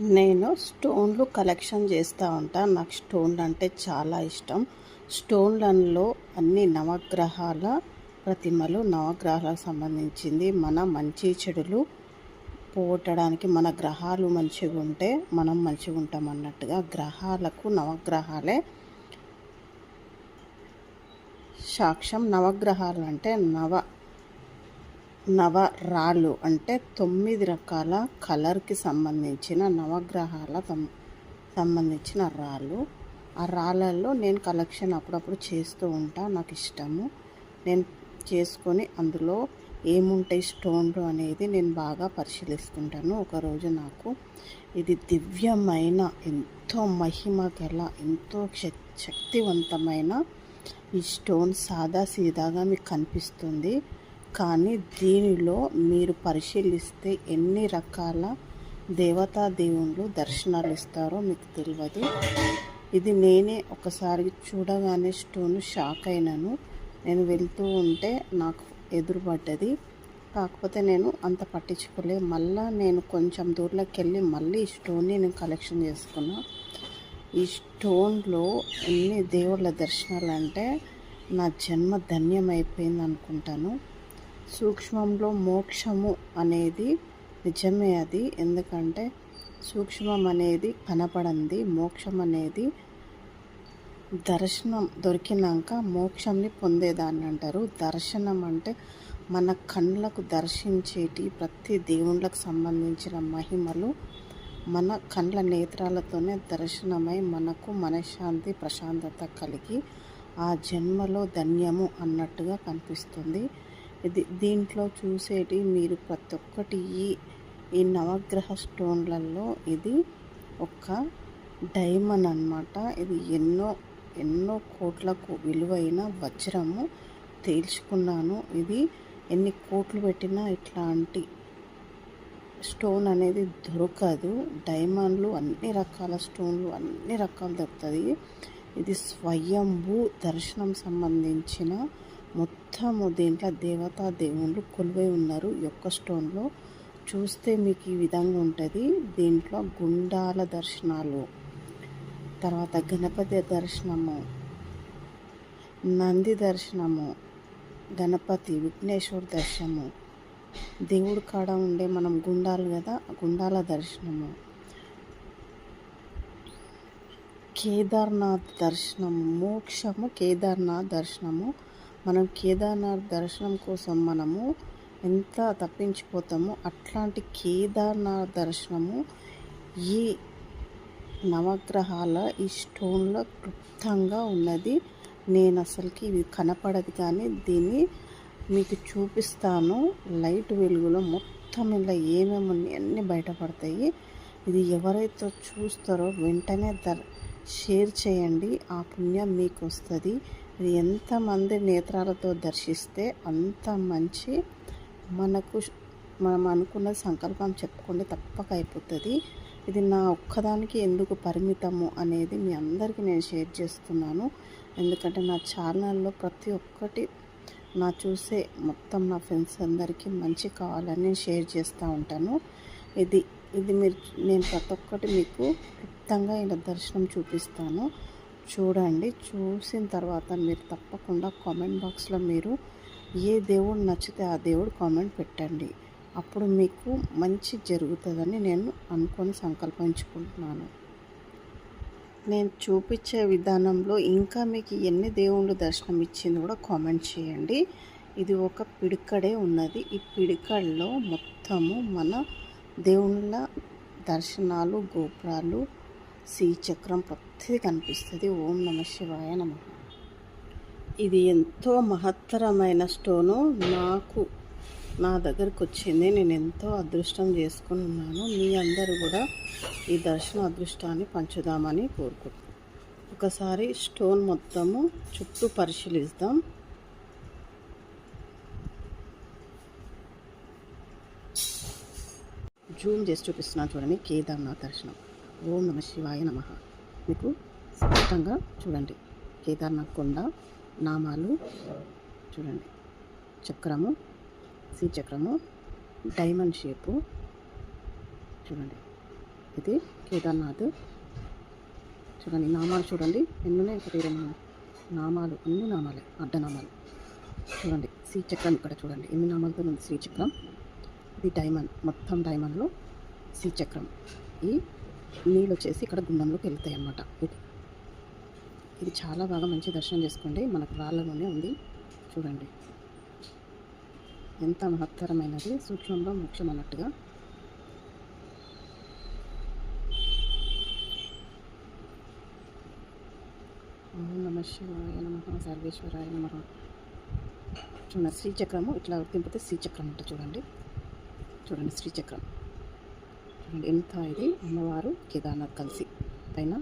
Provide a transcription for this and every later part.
నేను స్టోన్లు కలెక్షన్ చేస్తూ ఉంటాను నాకు స్టోన్లు అంటే చాలా ఇష్టం. స్టోన్లలో అన్ని నవగ్రహాల ప్రతిమలు నవగ్రహాలకు సంబంధించింది. మన మంచి చెడులు పోగొట్టడానికి మన గ్రహాలు మంచిగా ఉంటే మనం మంచిగా ఉంటాం అన్నట్టుగా గ్రహాలకు నవగ్రహాలే సాక్ష్యం. నవగ్రహాలు అంటే నవ నవ రాళ్ళు అంటే తొమ్మిది రకాల కలర్కి సంబంధించిన నవగ్రహాల సంబంధించిన రాళ్ళు. ఆ రాళ్ళల్లో నేను కలెక్షన్ అప్పుడప్పుడు చేస్తూ ఉంటా నాకు ఇష్టము. నేను చేసుకొని అందులో ఏముంటాయి స్టోన్లు అనేది నేను బాగా పరిశీలిస్తుంటాను. ఒకరోజు నాకు ఇది దివ్యమైన ఎంతో మహిమ గల ఎంతో శక్తివంతమైన ఈ స్టోన్ సాదా సీదాగా మీకు కనిపిస్తుంది. కానీ దీనిలో మీరు పరిశీలిస్తే ఎన్ని రకాల దేవతా దేవుళ్ళు దర్శనాలు ఇస్తారో మీకు తెలియదు ఇది నేనే ఒకసారి చూడగానే స్టోన్ షాక్ అయినాను. నేను వెళ్తూ ఉంటే నాకు ఎదురుపడ్డది. కాకపోతే నేను అంత పట్టించుకోలే. మళ్ళా నేను కొంచెం దూరంలోకి వెళ్ళి మళ్ళీ ఈ స్టోన్ని నేను కలెక్షన్ చేసుకున్నా. ఈ స్టోన్లో ఎన్ని దేవుళ్ళ దర్శనాలు అంటే నా జన్మ ధన్యమైపోయింది అనుకుంటాను సూక్ష్మంలో మోక్షము అనేది నిజమే అది. ఎందుకంటే సూక్ష్మం అనేది కనపడంది మోక్షం అనేది దర్శనం దొరికినాక మోక్షంని పొందేదాన్ని అంటారు. దర్శనం అంటే మన కళ్ళకు దర్శించేటి ప్రతి దేవుళ్ళకు సంబంధించిన మహిమలు మన కళ్ళ నేత్రాలతోనే దర్శనమై మనకు మనశ్శాంతి ప్రశాంతత కలిగి ఆ జన్మలో ధన్యము అన్నట్టుగా కనిపిస్తుంది. ఇది దీంట్లో చూసేటి మీరు ప్రతి ఒక్కటి ఈ నవగ్రహ స్టోన్లలో ఇది ఒక డైమండ్ అన్నమాట. ఇది ఎన్నో ఎన్నో కోట్లకు విలువైన వజ్రము. తేల్చుకున్నాను. ఇది ఎన్ని కోట్లు పెట్టినా ఇట్లాంటి స్టోన్ అనేది దొరకదు. డైమండ్లు అన్ని రకాల స్టోన్లు అన్ని రకాలు దొరుకుతుంది ఇది స్వయంభూ దర్శనం సంబంధించిన మొత్తము దీంట్లో దేవతా దేవుళ్ళు కొలువై ఉన్నారు. యొక్క స్టోన్లో చూస్తే మీకు ఈ విధంగా ఉంటుంది. దీంట్లో గుండాల దర్శనాలు. తర్వాత గణపతి దర్శనము నంది దర్శనము గణపతి విఘ్నేశ్వర దర్శనము. దేవుడి కాడ ఉండే మనం గుండాలు కదా గుండాల దర్శనము. కేదార్నాథ్ దర్శనము మోక్షము కేదార్నాథ్ దర్శనము. మనం కేదార్నాథ్ దర్శనం కోసం మనము ఎంత తప్పించిపోతామో అట్లాంటి కేదార్నాథ్ దర్శనము ఈ నవగ్రహాల ఈ స్టోన్లో క్లుప్తంగా ఉన్నది. నేను అసలుకి ఇది కనపడదు కానీ దీన్ని మీకు చూపిస్తాను. లైట్ వెలుగులో మొత్తం ఇలా ఏమేమి ఉన్నాయి అన్నీ బయటపడతాయి. ఇది ఎవరైతే చూస్తారో వెంటనే దర్ షేర్ చేయండి. ఆ పుణ్యం మీకు వస్తుంది. ఇది ఎంతమంది నేత్రాలతో దర్శిస్తే అంత మంచి మనకు మనం అనుకున్న సంకల్పం చెప్పుకుంటే తప్పక అయిపోతుంది. ఇది నా ఒక్కదానికి ఎందుకు పరిమితము అనేది మీ అందరికీ నేను షేర్ చేస్తున్నాను. ఎందుకంటే నా ఛానల్లో ప్రతి ఒక్కటి నా చూసే మొత్తం నా ఫ్రెండ్స్ అందరికీ మంచి కావాలని నేను షేర్ చేస్తూ ఉంటాను. ఇది ఇది మీరు నేను ప్రతి ఒక్కటి మీకు క్లుప్తంగా ఇలా దర్శనం చూపిస్తాను. చూడండి. చూసిన తర్వాత మీరు తప్పకుండా కామెంట్ బాక్స్లో మీరు ఏ దేవుడు నచ్చితే ఆ దేవుడు కామెంట్ పెట్టండి. అప్పుడు మీకు మంచి జరుగుతుందని నేను అనుకొని సంకల్పించుకుంటున్నాను. నేను చూపించే విధానంలో ఇంకా మీకు ఎన్ని దేవుళ్ళు దర్శనం ఇచ్చింది కూడా కామెంట్ చేయండి. ఇది ఒక పిడికడే ఉన్నది. ఈ పిడికల్లో మొత్తము మన దేవుళ్ళ దర్శనాలు గోపురాలు శ్రీచక్రం ప్రతిదీ కనిపిస్తుంది. ఓం నమ శివాయ నమ. ఇది ఎంతో మహత్తరమైన స్టోను. నాకు నా దగ్గరకు వచ్చింది. నేను ఎంతో అదృష్టం చేసుకుని ఉన్నాను. మీ అందరూ కూడా ఈ దర్శన అదృష్టాన్ని పంచుదామని కోరుకుంటున్నాను. ఒకసారి స్టోన్ మొత్తము చుట్టూ పరిశీలిద్దాం. జూమ్ చేసి చూపిస్తున్నాను చూడండి. కేదార్నాథ్ దర్శనం. ఓం నమ శివాయ నమ. మీకు స్పష్టంగా చూడండి. కేదార్నాథ్ కొండ నామాలు చూడండి. చక్రము శ్రీ చక్రము డైమండ్ షేపు చూడండి. ఇది కేదార్నాథ్. చూడండి నామాలు చూడండి. ఎన్ని ఉన్నాయి ఒకటి రెండు నామాలు అన్ని నామాలే? అడ్డనామాలు చూడండి శ్రీచక్రం ఇక్కడ చూడండి. ఎన్ని నామాలతో ఉంది? శ్రీచక్రం ఇది డైమండ్. మొత్తం డైమండ్లో శ్రీచక్రం ఈ నీళ్ళు వచ్చేసి ఇక్కడ గుండంలోకి వెళ్తాయి అన్నమాట ఇది ఇది చాలా బాగా మంచి దర్శనం చేసుకోండి. మనకు రాళ్ళలోనే ఉంది. చూడండి. ఎంత మహత్తరమైనది. సూక్ష్మంలో మోక్షం అన్నట్టుగా. ఓం నమ శివాయ నమ సర్వేశ్వరాయ నమ. చూడండి శ్రీచక్రము ఇట్లా తింపితే శ్రీచక్రం అంట చూడండి. చూడండి శ్రీచక్రం. చూడండి ఎంత ఇది అమ్మవారు కేదార్నాథ్ కలిసి. పైన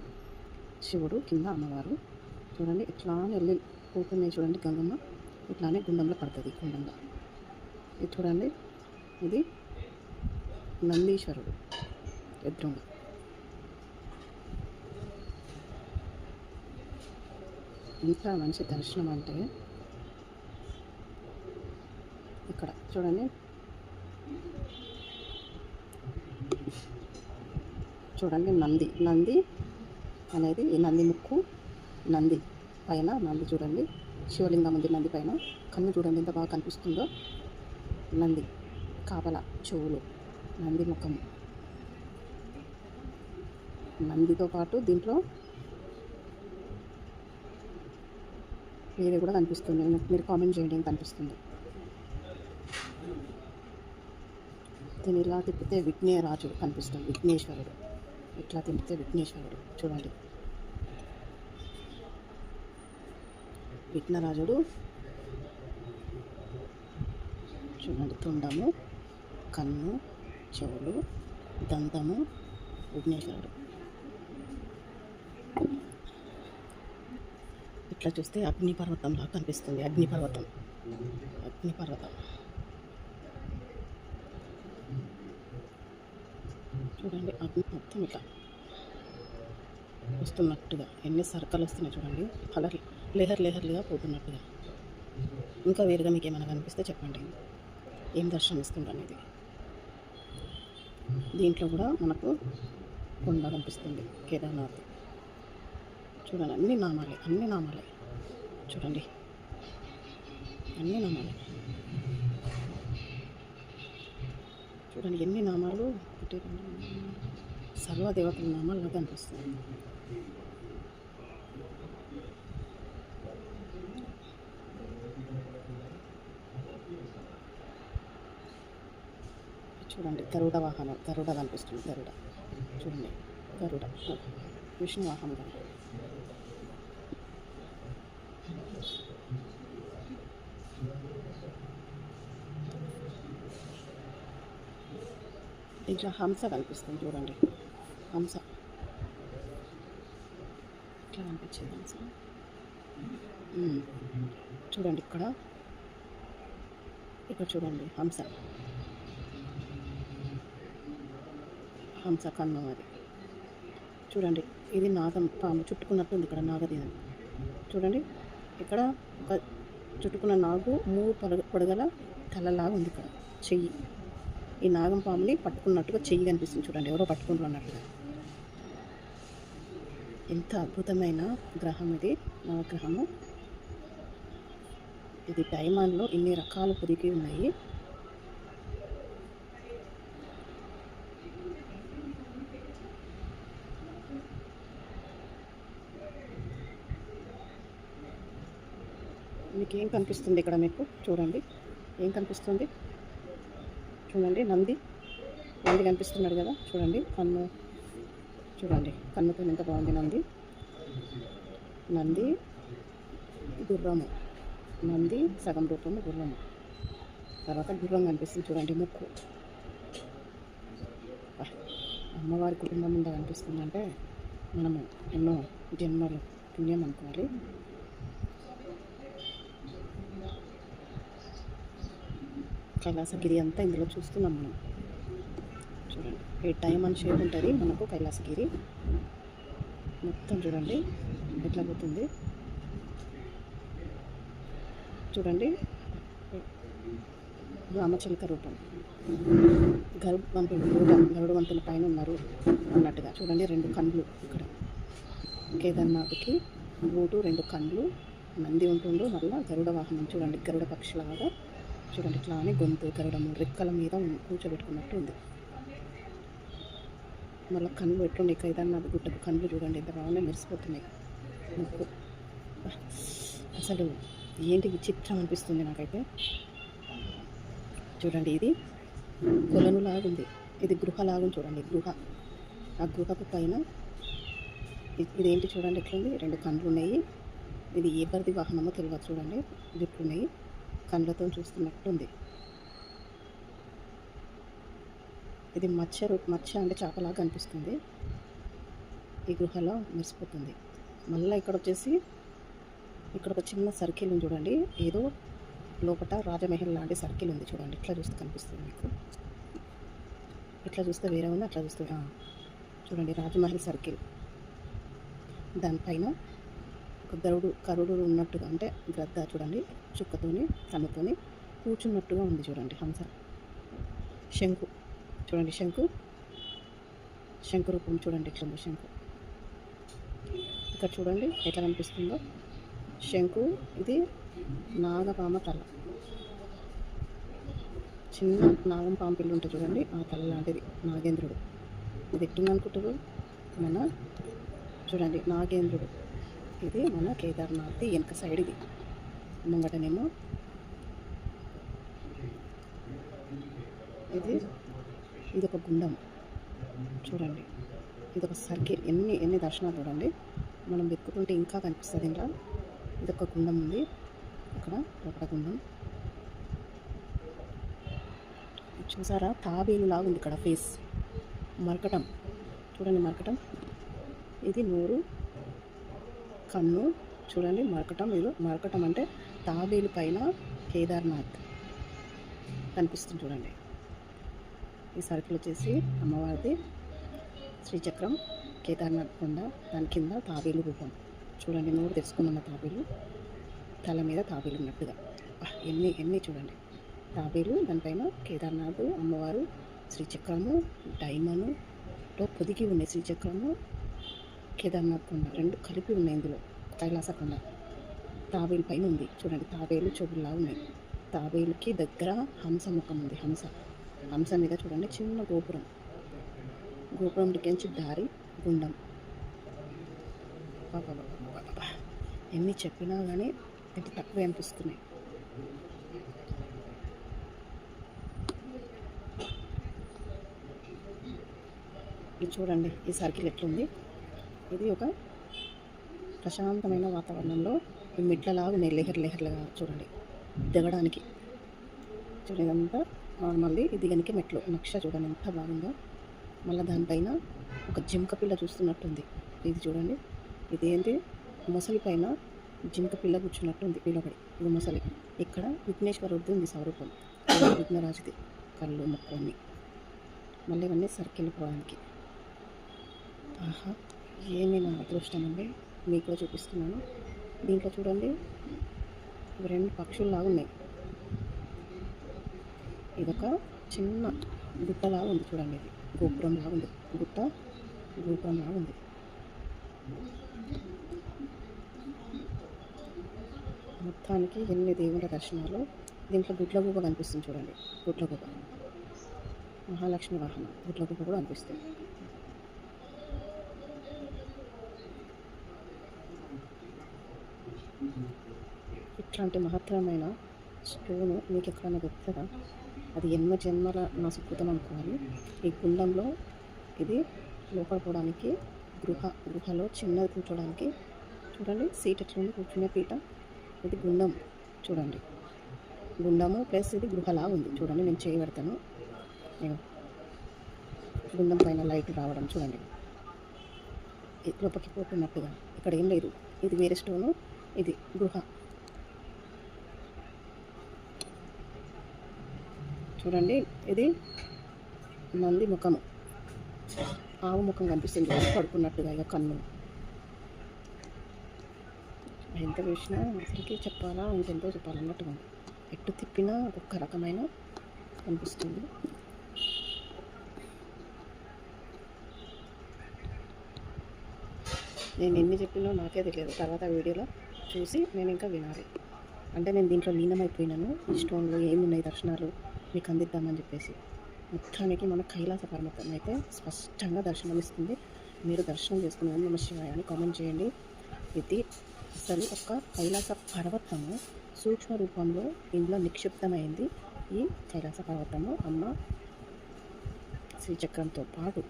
శివుడు కింద అమ్మవారు. చూడండి ఇట్లానే వెళ్ళి పోతున్నాయి చూడండి గంగమ్మ. ఇట్లానే గుండంలో పడుతుంది గుండంలో ఇది చూడండి ఇది నందీశ్వరుడు ఎదురుగా ఇంత మంచి దర్శనం అంటే ఇక్కడ చూడండి. చూడండి నంది. నంది అనేది ఈ నంది ముక్కు. నంది పైన నంది చూడండి. శివలింగం ఉంది నంది పైన. కన్ను చూడండి ఎంత బాగా కనిపిస్తుందో. నంది కాపల చెవులు నంది ముఖం. నందితో పాటు దీంట్లో వేరే కూడా కనిపిస్తుంది. మీరు కామెంట్ చేయండి ఏం కనిపిస్తుంది. దీని ఇలా తిప్పితే విఘ్నేరాజుడు కనిపిస్తుంది విఘ్నేశ్వరుడు. ఇట్లా తిప్పితే విఘ్నేశ్వరుడు చూడండి. విఘ్నరాజుడు చూడండి తుండము కన్ను చెవులు దంతము విఘ్నేశ్వరుడు ఇట్లా చూస్తే అగ్నిపర్వతంలా కనిపిస్తుంది అగ్నిపర్వతం. అగ్నిపర్వతం. చూడండి అగ్ని మొత్తం ఇట్లా వస్తున్నట్టుగా ఎన్ని సర్కలు వస్తున్నాయి చూడండి. కలర్ లేహర్ లేహర్లుగా పోతున్నట్టుగా. ఇంకా వేరుగా మీకు ఏమైనా కనిపిస్తే చెప్పండి. ఏం దర్శనం ఇస్తుంది అనేది. దీంట్లో కూడా మనకు కొండ కనిపిస్తుంది కేదార్నాథ్. చూడండి అన్ని నామాలే అన్ని నామాలే. చూడండి అన్ని నామాలే. చూడండి ఎన్ని నామాలు? ఒకటి రెండు సర్వదేవతల నామాలు కనిపిస్తుంది చూడండి గరుడ వాహనం గరుడ కనిపిస్తుంది గరుడ. చూడండి గరుడ విష్ణు వాహనం. ఇట్లా హంస కనిపిస్తుంది చూడండి. హంస. ఇట్లా కనిపించింది హంస? చూడండి ఇక్కడ. ఇక్కడ చూడండి హంస. హంస కన్ను అది. చూడండి ఇది నాగం పాము చుట్టుకున్నట్టుంది ఇక్కడ నాగదీనం. చూడండి ఇక్కడ ఒక చుట్టుకున్న నాగు మూడు పొడగల తలలాగా ఉంది ఇక్కడ. చెయ్యి. ఈ నాగం పాముని పట్టుకున్నట్టుగా చెయ్యి కనిపిస్తుంది చూడండి. ఎవరో పట్టుకుంటూ అన్నట్టుగా. ఎంత అద్భుతమైన గ్రహం ఇది. నవగ్రహము. ఇది డైమండ్లో ఇన్ని రకాలు పొదిగి ఉన్నాయి. మీకు ఏం కనిపిస్తుంది ఇక్కడ మీకు? చూడండి. ఏం కనిపిస్తుంది? చూడండి నంది. నంది కనిపిస్తున్నాడు కదా. చూడండి. కన్ను. చూడండి. కన్నుతో ఎంత బాగుంది నంది. నంది. గుర్రము. నంది సగం రూపము గుర్రము. తర్వాత గుర్రం కనిపిస్తుంది చూడండి. ముక్కు. అమ్మవారి కుటుంబం మీద కనిపిస్తుందంటే మనము ఎన్నో జన్మలు పుణ్యం అనుకోవాలి. కైలాసగిరి అంతా ఇందులో చూస్తున్నాం మనం. చూడండి ఏ టైం అని షేప్ ఉంటుంది మనకు కైలాసగిరి. మొత్తం చూడండి ఎట్లా పోతుంది. చూడండి రామచిలక రూపం. గరుడు వంతులు గరుడ గరుడు వంతుల పైన ఉన్నారు అన్నట్టుగా. చూడండి రెండు కండ్లు ఇక్కడ. కేదార్నాథ్కి బూటు రెండు కండ్లు నంది ఉంటుండు మళ్ళీ గరుడ వాహనం చూడండి గరుడ పక్షిలాగా చూడండి ఇట్లా అని గొంతు గరుడము రెక్కల మీద కూర్చోబెట్టుకున్నట్టు ఉంది. మళ్ళీ కళ్ళు ఎట్లున్నాయి? కేదార్నాథ్ గుట్టకు కళ్ళు చూడండి ఎంత బాగున్నాయి మెరిసిపోతున్నాయి. ముక్కు. అసలు ఏంటి విచిత్రం అనిపిస్తుంది నాకైతే. చూడండి ఇది కొలను లాగుంది ఇది గృహ లాగుంది చూడండి గృహ. ఆ గృహకు పైన ఇదేంటి చూడండి ఎట్లుంది రెండు కండ్లు ఉన్నాయి. ఇది ఏ పరిధి వాహనమో తెలియదు చూడండి జుట్లు ఉన్నాయి కళ్ళతో చూస్తున్నట్టుంది. ఇది మత్స్య రూ- మత్స్య అంటే చేపలాగా అనిపిస్తుంది. ఈ గృహలో మెరిసిపోతుంది. మళ్ళీ ఇక్కడ వచ్చేసి ఇక్కడ ఒక చిన్న సర్కిల్ ఉంది చూడండి. ఏదో లోపల రాజమహల్ లాంటి సర్కిల్ ఉంది చూడండి. ఇట్లా చూస్తే కనిపిస్తుంది మీకు. ఇట్లా చూస్తే వేరే ఉంది అట్లా చూస్తే చూడండి రాజమహల్ సర్కిల్. దానిపైన గరుడు గరుడు కరుడు ఉన్నట్టుగా అంటే గ్రద్ద చూడండి. చుక్కతోని కన్నుతోని కూర్చున్నట్టుగా ఉంది చూడండి హంస. శంకు చూడండి శంకు. శంకు రూపం చూడండి ఎట్లా శంకు. ఇక్కడ చూడండి ఎట్లా కనిపిస్తుందో. శంకు ఇది నాగపామ తల. చిన్న నాగం పాము పిల్లు ఉంటుంది చూడండి ఆ తల లాంటిది నాగేంద్రుడు. ఇది ఎట్టుంది మన చూడండి నాగేంద్రుడు. ఇది మన కేదార్నాథ్ వెనక సైడ్ ఇది. ముంగటనేమో ఇది ఇది ఒక గుండం. చూడండి ఇది ఒక సర్కిల్. ఎన్ని ఎన్ని దర్శనాలు చూడండి. మనం వెతుకుతుంటే ఇంకా కనిపిస్తుంది ఇంకా ఇది ఒక గుండం ఉంది. ఇక్కడ లోపల గుండం. చూసారా? తాబేలు లాగా ఉంది ఇక్కడ ఫేస్ మరకటం. చూడండి మరకటం. ఇది నూరు కన్ను చూడండి మరకటం ఇది మరకటం అంటే తాబేలు పైన కేదార్నాథ్ కనిపిస్తుంది చూడండి. ఈ సర్కిల్ వచ్చేసి అమ్మవారిది. శ్రీచక్రం కేదార్నాథ్ కొండ దాని కింద తాబేలు రూపం చూడండి నోరు తెరుచుకున్న తాబేలు. తల మీద తాబేలు ఉన్నట్టుగా. ఎన్ని ఎన్ని చూడండి. తాబేలు దానిపైన కేదార్నాథ్ అమ్మవారు శ్రీచక్రము డైమండ్లో పొదిగి ఉండే శ్రీచక్రము కేదార్నాథ్ కొండ రెండు కలిపి ఉన్నాయి ఇందులో. కైలాస కొండ తాబేలు పైన ఉంది. చూడండి తాబేలు చెవుల్లా ఉన్నాయి. తాబేలుకి దగ్గర హంస ముఖం ఉంది. హంస. హంస మీద చూడండి చిన్న గోపురం. గోపురం నుంచి దారి గుండం. ఎన్ని చెప్పినా కానీ ఎంత తక్కువే అనిపిస్తున్నాయి ఇది చూడండి ఈ సర్కిల్ ఎట్లుంది? ఇది ఒక ప్రశాంతమైన వాతావరణంలో ఈ ఉన్నాయి లెహర్ లెహర్లుగా చూడండి. దిగడానికి. చూడండి ఇదంతా నార్మల్ది. ఇది కనుక మెట్లు. నక్ష చూడండి ఎంత బాగుందో. మళ్ళీ దానిపైన ఒక జింక పిల్ల చూస్తున్నట్టుంది. ఇది చూడండి. ఇది ఏంటి? మొసలి పైన జింక పిల్ల కూర్చున్నట్టుంది. పిల్లబడి ఇది మొసలి. ఇక్కడ విఘ్నేశ్వరుడిది ఉంది స్వరూపం. విఘ్నరాజుది. కళ్ళు ముక్కు అన్నీ. మళ్ళీ ఇవన్నీ సర్కిల్ పోవడానికి. ఆహా! ఏమి నా అదృష్టం అండి. మీకు కూడా చూపిస్తున్నాను. దీంట్లో చూడండి. ఇవి రెండు పక్షుల్లాగా ఉన్నాయి. ఇదొక చిన్న గుట్టలాగా ఉంది చూడండి ఇది. గోపురంలాగా ఉంది. గుట్ట గోపురం లాగా ఉంది. మొత్తానికి ఎన్ని దేవుళ్ళ దర్శనాలు? దీంట్లో గుడ్ల గుబ్బ కనిపిస్తుంది చూడండి. గుడ్ల గుబ్బ మహాలక్ష్మి వాహనం. గుడ్ల గుబ్బ కూడా అనిపిస్తుంది ఇట్లాంటి మహత్తరమైన స్టోను మీకు ఎక్కడైనా దొరుకుతుందా అది ఎన్నో జన్మల నా సుకృతం అనుకోవాలి. ఈ గుండంలో ఇది లోపల పోవడానికి గృహ గృహలో చిన్నది కూర్చోడానికి చూడండి సీట్ ఎట్లుంది? కూర్చునే పీట. ఇది గుండం చూడండి. గుండము ప్లస్ ఇది గృహలా ఉంది. చూడండి నేను చేయబడతాను నేను గుండం పైన లైట్ రావడం చూడండి. ఇది లోపలికి పోతున్నట్టుగా. ఇక్కడ ఏం లేదు. ఇది వేరే స్టోను. ఇది గుహ. చూడండి ఇది నంది ముఖము. ఆవు ముఖం కనిపిస్తుంది పడుకున్నట్టుగా ఇక కన్ను. ఎంత చూసినా అసలుకి చెప్పాలా ఇంకెంతో చెప్పాలన్నట్టుగా ఉంది. ఎటు తిప్పినా ఒక్కొక్క రకమైన అనిపిస్తుంది నేను ఎన్ని చెప్పినో నాకే తెలియదు. తర్వాత వీడియోలో చూసి నేను ఇంకా వినాలి. అంటే నేను దీంట్లో లీనమైపోయినాను. ఈ స్టోన్లో ఏమున్నాయి దర్శనాలు మీకు అందిద్దామని చెప్పేసి. మొత్తానికి మన కైలాస పర్వతం అయితే స్పష్టంగా దర్శనం ఇస్తుంది. మీరు దర్శనం చేసుకునే నమ శివాయ అని కామెంట్ చేయండి. ఇది అసలు ఒక కైలాస పర్వతము. సూక్ష్మ రూపంలో ఇందులో నిక్షిప్తమైంది ఈ కైలాస పర్వతము. అమ్మ శ్రీచక్రంతో పాటు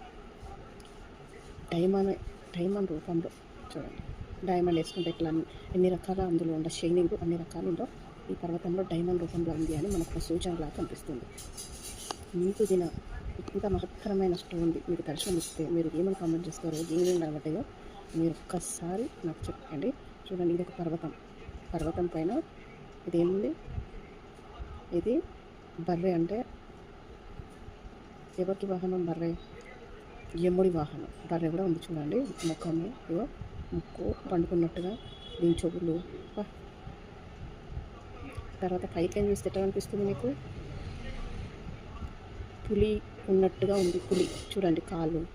డైమండ్ డైమండ్ రూపంలో చూడండి. డైమండ్ వేసుకుంటే ఇట్లా ఎన్ని రకాల అందులో ఉన్న షైనింగ్ అన్ని రకాలలో ఈ పర్వతంలో డైమండ్ రూపంలో ఉంది అని మనకు ఒక సూచనలా కనిపిస్తుంది. మీకు దిన ఇంత మహత్తరమైన స్టోన్ ఉంది మీకు దర్శనం ఇస్తే మీరు ఏమని కామెంట్ చేస్తారో ఏమేమి కనబడ్డాయో మీరు ఒక్కసారి నాకు చెప్పండి. చూడండి ఇది ఒక పర్వతం. పర్వతం పైన ఇది ఇది బర్రె అంటే ఎవరికి వాహనం బర్రె? యముడి వాహనం. బర్రె కూడా ఉంది చూడండి ముఖము ఇగో ముక్కు పండుకున్నట్టుగా దీని చెవులు వా. తర్వాత పైకి ఏం చూస్తే ఎట్లా అనిపిస్తుంది మీకు పులి ఉన్నట్టుగా ఉంది పులి. చూడండి కాళ్ళు.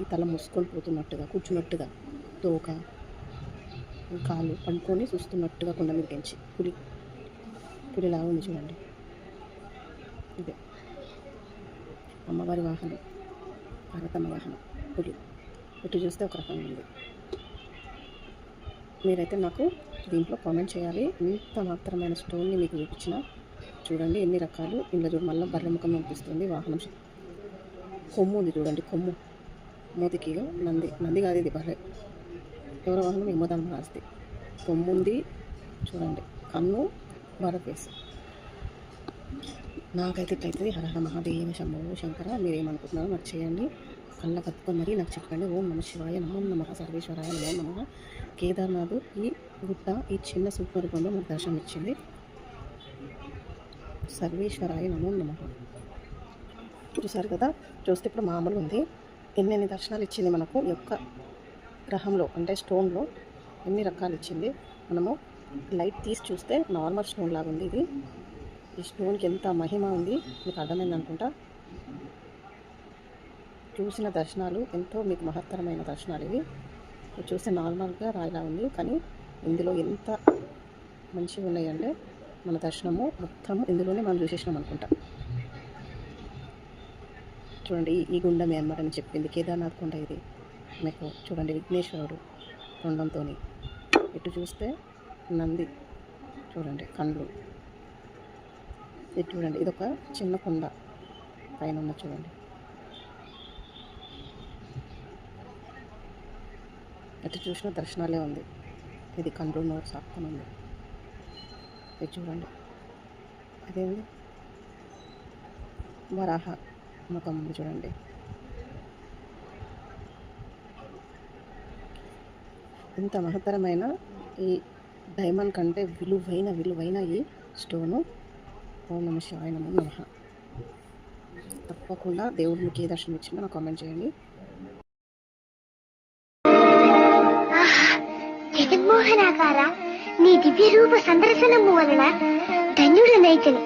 ఈ తల మూసుకొని పోతున్నట్టుగా కూర్చున్నట్టుగా. తోక. కాళ్ళు పండుకొని చూస్తున్నట్టుగా కొండ మీద పెంచి పులి. పులిలాగా ఉంది చూడండి. ఇదే. అమ్మవారి వాహనం. పార్వతమ్మ వాహనం. పులి. ఇటు చూస్తే ఒక రకంగా ఉంది. మీరైతే నాకు దీంట్లో కామెంట్ చేయాలి. ఇంత మాత్రమైన స్టోన్ని మీకు చూపించిన చూడండి ఎన్ని రకాలు. ఇందులో చూడ మళ్ళీ బర్రె ముఖం వాహనం కొమ్ము ఉంది చూడండి కొమ్ము. మూతికి నంది నంది కాదు ఇది బర్రె. ఎవరో వాహనం యమధర్మ రాస్తే. కొమ్ము ఉంది చూడండి కన్ను బర్రె నాకైతే ఇట్లయితే హరహర మహాదేవ శంభవ శంకర మీరేమనుకుంటున్నారో నాకు చేయండి. కళ్ళ కత్తుకొని మరీ నాకు చెప్పండి. ఓం నమ శివాయ నమో నమ సర్వేశ్వరాయ నమో నమ కేదార్నాథ్ ఈ గుట్ట ఈ చిన్న సూక్ష్మ రూపంలో మనకు దర్శనం ఇచ్చింది. సర్వేశ్వరాయ నమో నమ. చూసారు కదా? చూస్తే ఇప్పుడు మామూలు ఉంది. ఎన్నెన్ని దర్శనాలు ఇచ్చింది మనకు? ఈ యొక్క గ్రహంలో అంటే స్టోన్లో ఎన్ని రకాలు ఇచ్చింది? మనము లైట్ తీసి చూస్తే నార్మల్ స్టోన్ లాగా ఉంది ఇది. ఈ స్టోన్కి ఎంత మహిమ ఉంది? మీకు అర్థమైంది అనుకుంటా? చూసిన దర్శనాలు ఎంతో మీకు మహత్తరమైన దర్శనాలు ఇవి. చూస్తే నార్మల్గా రాయిలా ఉంది కానీ ఇందులో ఎంత మంచిగా ఉన్నాయంటే మన దర్శనము మొత్తం ఇందులోనే మనం చూసేసినాం అనుకుంటా. చూడండి ఈ- ఈ గుండమే అనమాట నేను చెప్పింది. కేదార్నాథ్ కొండ ఇది. మీకు చూడండి విఘ్నేశ్వరుడు తొండంతో ఇటు చూస్తే నంది చూడండి కండ్లు ఇది చూడండి ఇది ఒక చిన్న కొండ పైన ఉన్న చూడండి. ఎటు చూసిన దర్శనాలే ఉంది. ఇది కండ్రూ నోరు సాక్కొని ఉంది. ఇది చూడండి. అదేంది? వరాహ ముఖం ఉంది చూడండి. ఇంత మహత్తరమైన ఈ డైమండ్ కంటే విలువైన విలువైన ఈ స్టోను ఓం నమ శివాయ నమో నమ. తప్పకుండా దేవుడికి ఏ దర్శనం ఇచ్చిందో నాకు కామెంట్ చేయండి. జగన్మోహనాకార నీ దివ్య రూప సందర్శనము వలన ధన్యుడనైతను